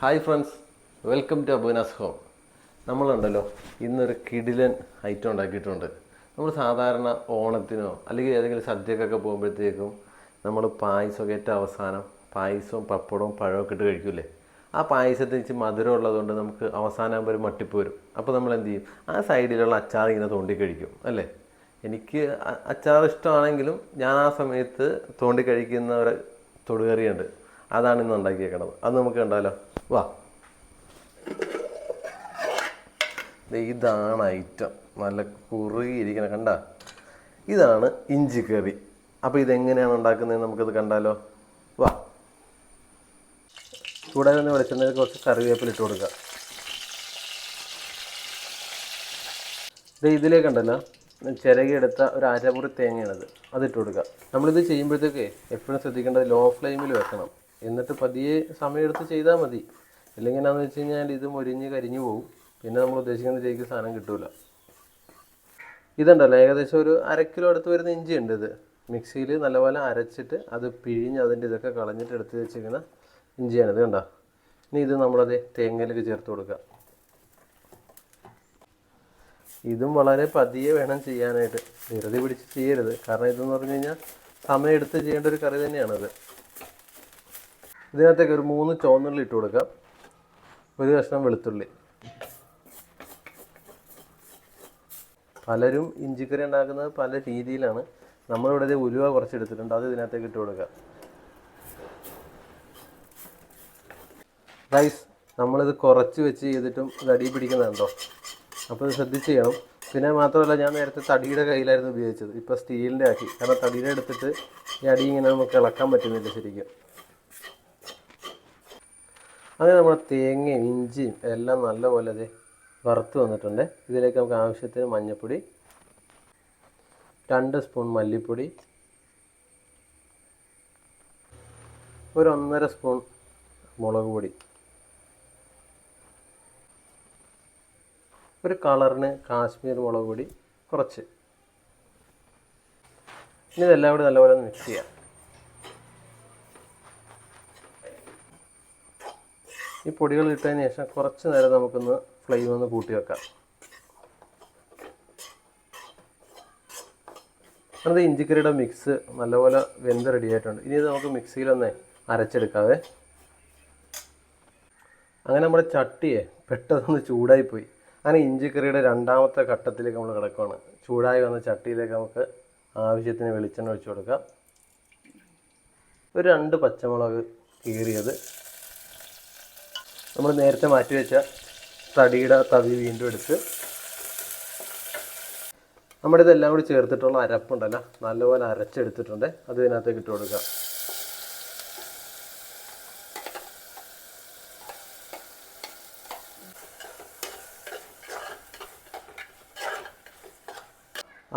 Hi friends welcome to Abunas home നമ്മളുണ്ടല്ലോ ഇന്നൊരു കിടിലൻ item ഉണ്ടാക്കിയിട്ടുണ്ട്. നമ്മൾ സാധാരണ ഓണത്തിനോ അല്ലെങ്കിൽ ഏതെങ്കിലും സദ്യക്കൊക്കെ പോകുമ്പോഴത്തേക്കും നമ്മൾ പായസമൊക്കെ ഏറ്റവും അവസാനം പായസവും പപ്പടവും പഴമൊക്കെ ഇട്ട് കഴിക്കൂലേ ആ പായസത്തിന് ഇച്ചിരി മധുരം ഉള്ളതുകൊണ്ട് നമുക്ക് അവസാനം ഒരു മട്ടിപ്പ് വരും. അപ്പോൾ നമ്മൾ എന്ത് ചെയ്യും? ആ സൈഡിലുള്ള അച്ചാർ ഇങ്ങനെ തോണ്ടി കഴിക്കും അല്ലേ? എനിക്ക് അച്ചാർ ഇഷ്ടമാണെങ്കിലും ഞാൻ ആ സമയത്ത് തോണ്ടി കഴിക്കുന്ന ഒരു തൊടുകറിയുണ്ട്. അതാണ് ഇന്ന് ഉണ്ടാക്കിയേക്കണത്. അത് നമുക്ക് കണ്ടാലോ? വാ. ഇതാണ് ഐറ്റം നല്ല കുറുകിയിരിക്കണം കണ്ട? ഇതാണ് ഇഞ്ചി കറി. അപ്പോൾ ഇതെങ്ങനെയാണ് ഉണ്ടാക്കുന്നത് നമുക്കത് കണ്ടാലോ? വാ. ചൂടായി വന്ന് വെളിച്ചെണ്ണയിൽ കുറച്ച് കറിവേപ്പില ഇട്ട് കൊടുക്കുക ഇത് ഇതിലേക്കുണ്ടല്ലോ? ചിരകിയെടുത്ത ഒരു അരമുറി തേങ്ങയാണിത്. അതിട്ട് കൊടുക്കുക നമ്മളിത് ചെയ്യുമ്പോഴത്തേക്ക് എപ്പോഴും ശ്രദ്ധിക്കേണ്ടത് ലോ ഫ്ലെയിമിൽ വെക്കണം. എന്നിട്ട് പതിയെ സമയമെടുത്ത് ചെയ്താൽ മതി. അല്ലെങ്കിൽ എന്നാന്ന് വെച്ച് കഴിഞ്ഞാൽ ഇത് മൊരിഞ്ഞ് കരിഞ്ഞു പോകും പിന്നെ നമ്മൾ ഉദ്ദേശിക്കുന്ന രീതിക്ക് സാധനം കിട്ടൂല. ഇതുണ്ടല്ലോ ഏകദേശം ഒരു അര കിലോ അടുത്ത് വരുന്ന ഇഞ്ചി ഉണ്ട് ഇത്. മിക്സിയിൽ നല്ലപോലെ അരച്ചിട്ട് അത് പിഴിഞ്ഞ് അതിന്റെ ഇതൊക്കെ കളഞ്ഞിട്ട് എടുത്ത് വെച്ചിരിക്കുന്ന ഇഞ്ചിയാണ്. ഇത് കണ്ടോ? ഇനി ഇത് നമ്മളത് തേങ്ങയിലേക്ക് ചേർത്ത് കൊടുക്കാം ഇതും വളരെ പതിയെ വേണം ചെയ്യാനായിട്ട്. ധൃതി പിടിച്ച് ചെയ്യരുത്. കാരണം ഇതെന്ന് പറഞ്ഞു കഴിഞ്ഞാൽ സമയം എടുത്ത് ചെയ്യേണ്ട ഒരു കറി തന്നെയാണത്. ഇതിനകത്തേക്ക് ഒരു മൂന്ന് ചുവന്നുള്ളി ഇട്ട് കൊടുക്കാം. ഒരു കഷ്ണം വെളുത്തുള്ളി. പലരും ഇഞ്ചിക്കറി ഉണ്ടാക്കുന്നത് പല രീതിയിലാണ്. നമ്മളിവിടെ ഉലുവ കുറച്ചെടുത്തിട്ടുണ്ട്. അത് ഇതിനകത്തേക്ക് ഇട്ട് കൊടുക്കാം. ഗൈസ് നമ്മളിത് കുറച്ച് വെച്ച് ചെയ്തിട്ടും ഇത് അടി പിടിക്കുന്നുണ്ടോ അപ്പോൾ ഇത് ശ്രദ്ധിച്ച് ചെയ്യണം. പിന്നെ മാത്രമല്ല ഞാൻ നേരത്തെ തടിയുടെ കയ്യിലായിരുന്നു ഉപയോഗിച്ചത്. ഇപ്പോൾ സ്റ്റീലിന്റെ ആക്കി. കാരണം തടിയുടെ എടുത്തിട്ട് ഈ അടി ഇങ്ങനെ നമുക്ക് ഇളക്കാൻ പറ്റുന്നില്ല ശരിക്കും. അങ്ങനെ നമ്മുടെ തേങ്ങയും ഇഞ്ചിയും എല്ലാം നല്ലപോലെ അത് വറുത്ത് വന്നിട്ടുണ്ട്. ഇതിലേക്ക് നമുക്ക് ആവശ്യത്തിന് മഞ്ഞൾപ്പൊടി രണ്ട് സ്പൂൺ മല്ലിപ്പൊടി ഒരു ഒന്നര സ്പൂൺ മുളക് പൊടി. ഒരു കളറിന് കാശ്മീർ മുളക് പൊടി കുറച്ച്. ഇനി ഇതെല്ലാം കൂടി നല്ലപോലെ മിക്സ് ചെയ്യാം. പൊടികൾ ഇട്ടതിന് ശേഷം കുറച്ച് നേരം നമുക്കൊന്ന് ഫ്ലെയിം ഒന്ന് കൂട്ടി വെക്കാം. അത് ഇഞ്ചിക്കറിയുടെ മിക്സ് നല്ലപോലെ വെന്ത് റെഡി ആയിട്ടുണ്ട്. ഇനി ഇത് നമുക്ക് മിക്സിയിലൊന്ന് അരച്ചെടുക്കാവേ. അങ്ങനെ നമ്മുടെ ചട്ടിയെ പെട്ടെന്ന് ചൂടായിപ്പോയി. അങ്ങനെ ഇഞ്ചിക്കറിയുടെ രണ്ടാമത്തെ ഘട്ടത്തിലേക്ക് നമ്മൾ കിടക്കുകയാണ് ചൂടായി വന്ന ചട്ടിയിലേക്ക് നമുക്ക് ആവശ്യത്തിന് വെളിച്ചെണ്ണ ഒഴിച്ചു കൊടുക്കാം. ഒരു രണ്ട് പച്ചമുളക് കീറിയത് നമ്മൾ നേരത്തെ മാറ്റി വെച്ച തടിയുടെ തവി വീണ്ടും എടുത്ത് നമ്മുടെ ഇതെല്ലാം കൂടി ചേർത്തിട്ടുള്ള അരപ്പുണ്ടല്ലോ നല്ലപോലെ അരച്ചെടുത്തിട്ടുണ്ട്. അത് ഇതിനകത്തേക്ക് ഇട്ട് കൊടുക്കാം.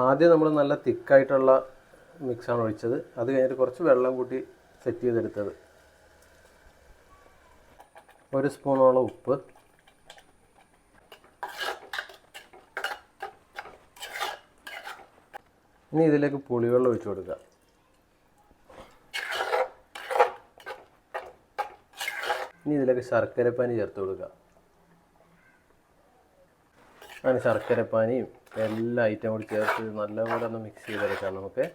ആദ്യം നമ്മൾ നല്ല തിക്കായിട്ടുള്ള മിക്സാണ് ഒഴിച്ചത്. അത് കഴിഞ്ഞിട്ട് കുറച്ച് വെള്ളം കൂട്ടി സെറ്റ് ചെയ്തെടുത്തത്. ഒരു സ്പൂണോളം ഉപ്പ്. ഇനി ഇതിലേക്ക് പുളിവെള്ളം ഒഴിച്ചു കൊടുക്കുക. ഇനി ഇതിലേക്ക് ശർക്കരപ്പാനി ചേർത്ത് കൊടുക്കുക. അങ്ങനെ ശർക്കരപ്പാനിയും എല്ലാ ഐറ്റം കൂടി ചേർത്ത് നല്ലപോലെ ഒന്ന് മിക്സ് ചെയ്തെടുക്കാം നമുക്ക്.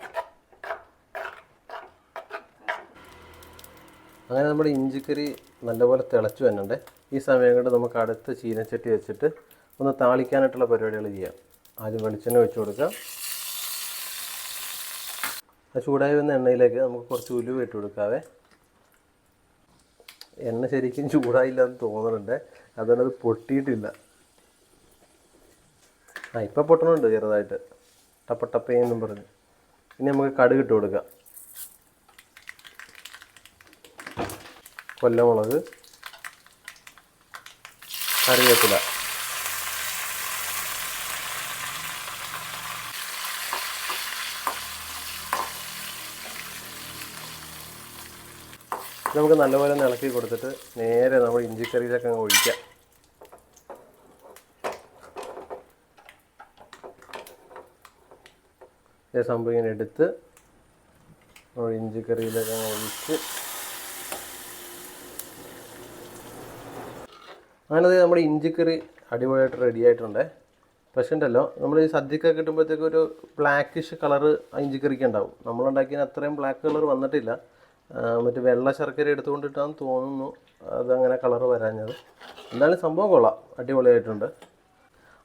അങ്ങനെ നമ്മുടെ ഇഞ്ചിക്കറി നല്ലപോലെ തിളച്ചു വന്നുണ്ട് ഈ സമയം കൊണ്ട് നമുക്ക് അടുത്ത് ചീനച്ചട്ടി വെച്ചിട്ട് ഒന്ന് താളിക്കാനായിട്ടുള്ള പരിപാടികൾ ചെയ്യാം. ആദ്യം വെളിച്ചെണ്ണ ഒഴിച്ചു കൊടുക്കാം. ആ ചൂടായി വന്ന എണ്ണയിലേക്ക് നമുക്ക് കുറച്ച് ഉലുവ ഇട്ട് കൊടുക്കാവേ. എണ്ണ ശരിക്കും ചൂടായില്ല എന്ന് തോന്നുന്നുണ്ട് അതുകൊണ്ട് അത് പൊട്ടിയിട്ടില്ല. ആ ഇപ്പം പൊട്ടണുണ്ട് ചെറുതായിട്ട്. ടപ്പ ടപ്പേന്നും പറഞ്ഞ്. ഇനി നമുക്ക് കടുക് ഇട്ട് കൊടുക്കാം. കൊല്ലമുളക് കറിവേപ്പില. നമുക്ക് നല്ലപോലെ ഇളക്കി കൊടുത്തിട്ട് നേരെ നമ്മൾ ഇഞ്ചിക്കറിയിലൊക്കെ അങ്ങ് ഒഴിക്കാം. സംഭവം ഇങ്ങനെ എടുത്ത് ഇഞ്ചിക്കറിയിലൊക്കെ അങ്ങ് ഒഴിച്ച് അങ്ങനെ നമ്മുടെ ഇഞ്ചിക്കറി അടിപൊളിയായിട്ട് റെഡി ആയിട്ടുണ്ട്. പക്ഷേ ഉണ്ടല്ലോ നമ്മൾ ഈ സദ്യക്കൊക്കെ കിട്ടുമ്പോഴത്തേക്ക് ഒരു ബ്ലാക്കിഷ് കളറ് ഇഞ്ചിക്കറിക്ക് ഉണ്ടാവും. നമ്മളുണ്ടാക്കിയതിന് അത്രയും ബ്ലാക്ക് കളർ വന്നിട്ടില്ല. മറ്റേ വെള്ള ശർക്കര എടുത്തുകൊണ്ടിട്ടാന്ന് തോന്നുന്നു അതങ്ങനെ കളർ വരാഞ്ഞത്. എന്തായാലും സംഭവം കൊള്ളാം അടിപൊളിയായിട്ടുണ്ട്.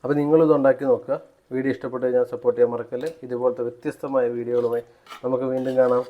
അപ്പോൾ നിങ്ങളിത് ഉണ്ടാക്കി നോക്കുക. വീഡിയോ ഇഷ്ടപ്പെട്ട് കഴിഞ്ഞാൽ സപ്പോർട്ട് ചെയ്യാൻ മറക്കല്ലേ. ഇതുപോലത്തെ വ്യത്യസ്തമായ വീഡിയോകളുമായി നമുക്ക് വീണ്ടും കാണാം.